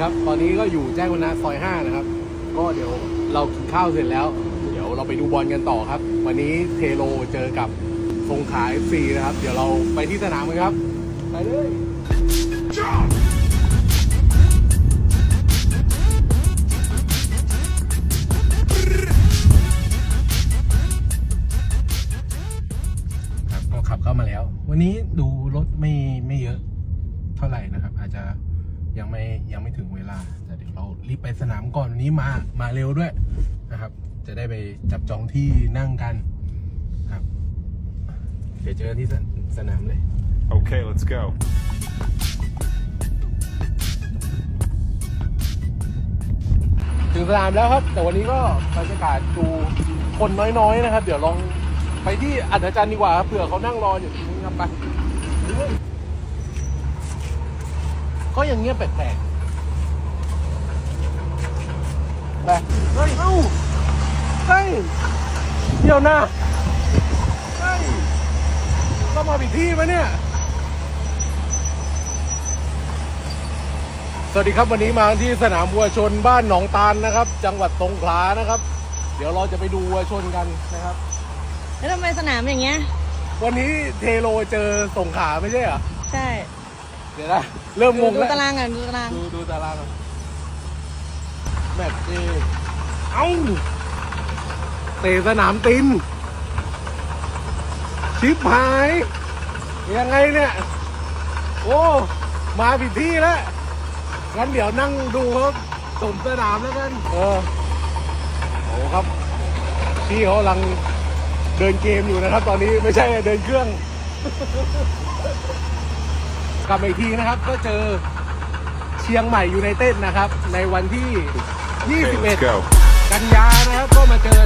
ครับ ตอนนี้ก็อยู่แจ้งวัฒนะซอย5นะครับ ก็เดี๋ยวเรากินข้าวเสร็จแล้ว เดี๋ยวเราไปดูบอลกันต่อครับ วันนี้เทโลเจอกับสงขลา FC นะครับ เดี๋ยวเราไปที่สนามกันครับ ไปเลยครับก็ขับเข้ามาแล้ว วันนี้ดูรถไม่ไม่เยอะเท่าไหร่นะครับ อาจจะ ยังไม่ยังไม่ถึงเวลา แต่เดี๋ยวเรารีบไปสนามก่อนวันนี้มามาเร็วด้วยนะครับ จะได้ไปจับจองที่นั่งกันครับ เดี๋ยวเจอกันที่สนสนามเลย Okay, let's go. ถึงสนามแล้วครับ แต่วันนี้ก็บรรยากาศดูคนน้อยๆนะครับ เดี๋ยวลองไปที่อัศจรรย์ดีกว่าครับเผื่อเขานั่งรออยู่ตรงนี้ครับไป ก็ยังเงียบแปลกๆไปเฮ้ยเอ้าเฮ้ยเดี๋ยวนะเฮ้ยต้องมาผิดที่ไหมเนี่ย สวัสดีครับวันนี้มาที่สนามวัวชนบ้านหนองตาลนะครับ จังหวัดสงขลานะครับ เดี๋ยวเราจะไปดูวัวชนกันนะครับ แล้วทำไมสนามอย่างเงี้ย วันนี้เทโลเจอสงขลาไม่ใช่เหรอ ใช่ เดี๋ยวนะเริ่มงงดูแล้ว ตารางก่อนดูตาราง ดูดูตารางก่อนแมตช์เอเอ้าเตะสนามติน ชิปหาย ยังไงเนี่ย โอ้ มาผิดที่แล้ว งั้นเดี๋ยวนั่งดูเขาสมสนามแล้วกัน เออ โอ้ครับ พี่เขากำลังเดินเกมอยู่นะครับ ตอนนี้ไม่ใช่เดินเครื่อง กลับมาอีกทีนะครับ ก็เจอเชียงใหม่ยูไนเต็ดนะครับ ในวันที่ Okay, let's go. 21 กันยานะครับ ก็มาเจอ